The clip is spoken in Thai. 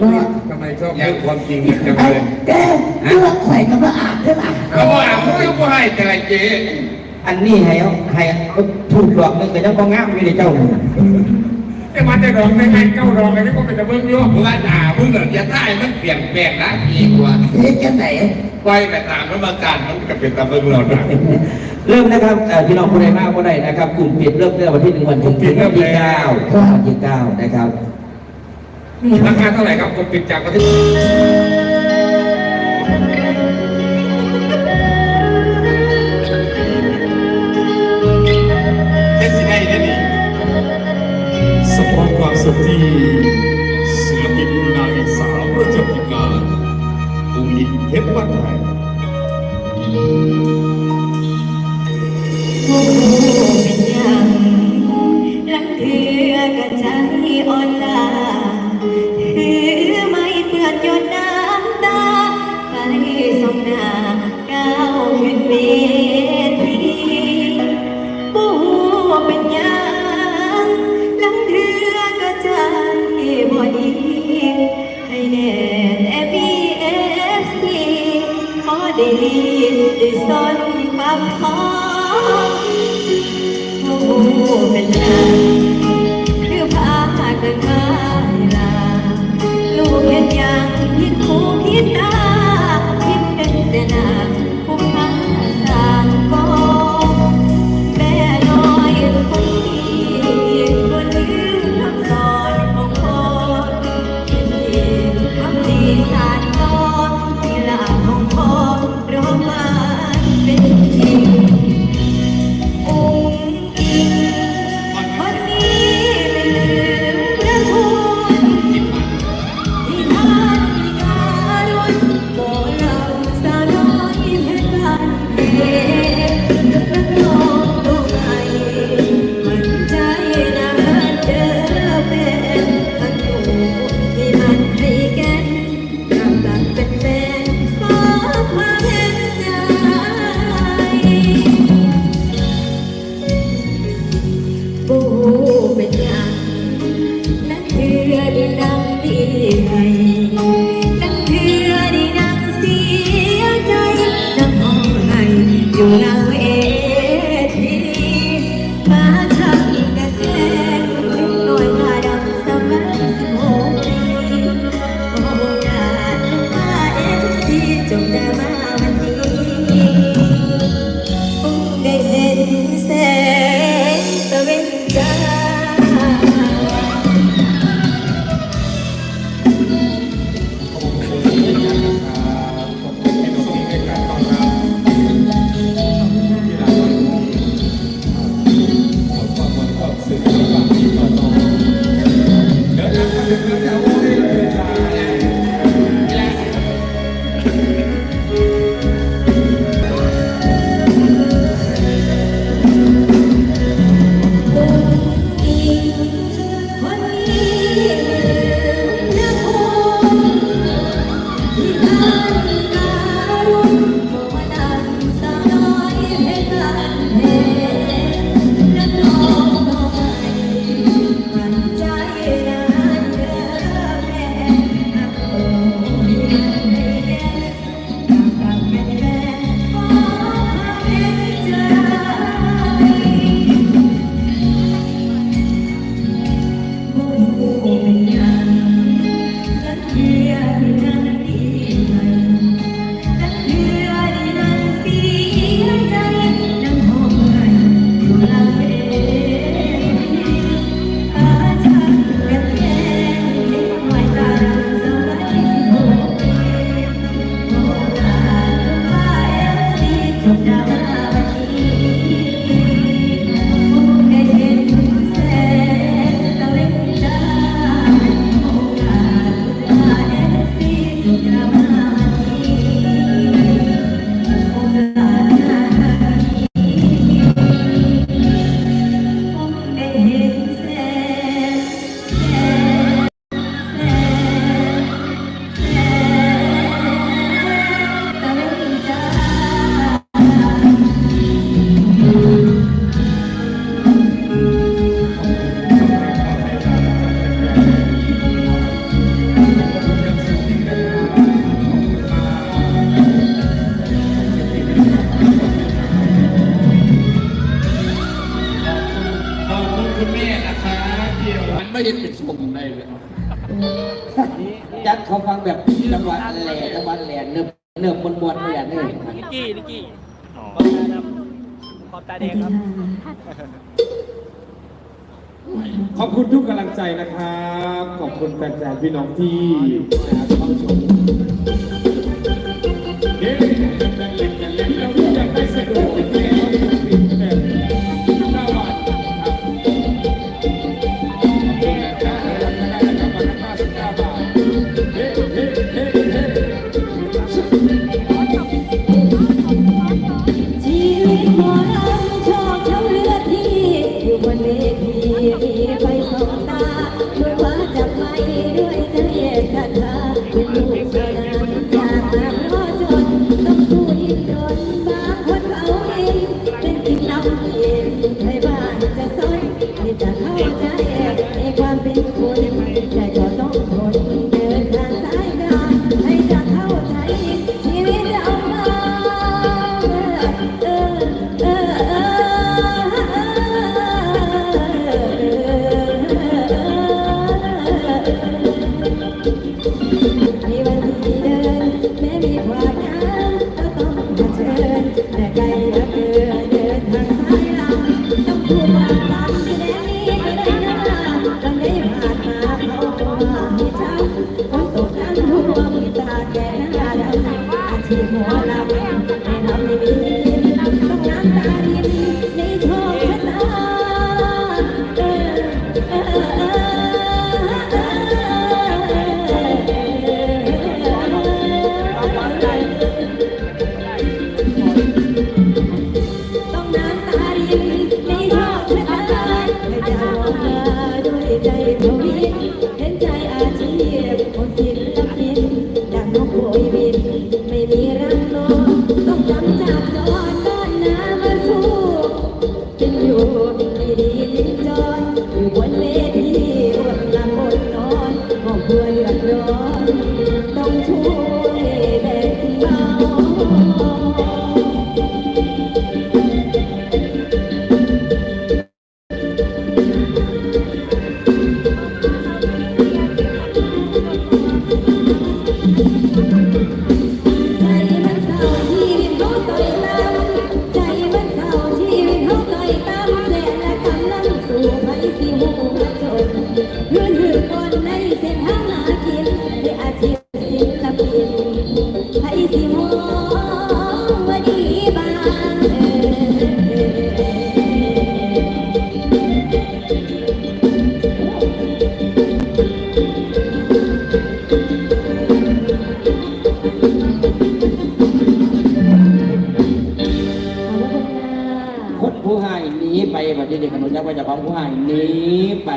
คนนี้ทำไมชอบพูดความจริงจังไอ้เลยแกเลือกใส่กับว่าอาบใช่ปะก็ว่าเขาก็บ่ให้แต่เจ๊อันนี้ให้เอาให้เอาถูกหลอกนึงก็ยังบ่งามอยู่ในเจ้าแต่มันจะร้องได้ไงเก้าร้องอะไรก็เป็นตะเบิ้งโยกว่าด่ามึงเหรออย่าท่ายมันเปลี่ยนแปลงนะอีกว่าเสียจะไหนไว้แต่ตามกรรมการมันก็เป็นตะเบิ้งเรานะเริ่มนะครับเอ่อพี่น้องผู้ใดมากผู้ใดนะครับ กลุ่มปิดเริ่มตั้งแต่วันที่หนึ่งวันถึงวันที่เก้าวันที่เก้านะครับ ราคาเท่าไหร่ครับคนปิดจากประเทศเฮ็ดสิได้เด้อนี่สปอนความสุขที่ศิลปินนางเอกสาวประจำกิจการอุ้งอิงเพชรบ้านไทยผู้เป็นยังลังเถือกใจอ่อนลา ถือไม่เปื้อนหยดน้ำตาไปส่องหน้าก้าวขึ้นเวทีผู้เป็นยังลังเถือกระใจบ่ดีให้แน่แน่มีเอฟซีขอได้ลีได้สอนความพอผู้เป็นนางคือพาเกินมา เวลากเห็นอย่างที่คงคิดได้ เขาฟังแบบจังหวัดแหล่จังหวัดแหล่เนิบเนิบมวนมวนเนี่ยนี่นิกกี้นิกกี้ขอบตาดำขอบตาแดงครับ ขอบคุณทุกกำลังใจนะครับ ขอบคุณแฟนๆพี่น้องที่นะครัชม love. ่ดีดีจริงจอยอยู่บน มันก็จะเป็นแบบนี้ ก็จะของผู้ให้หนีไป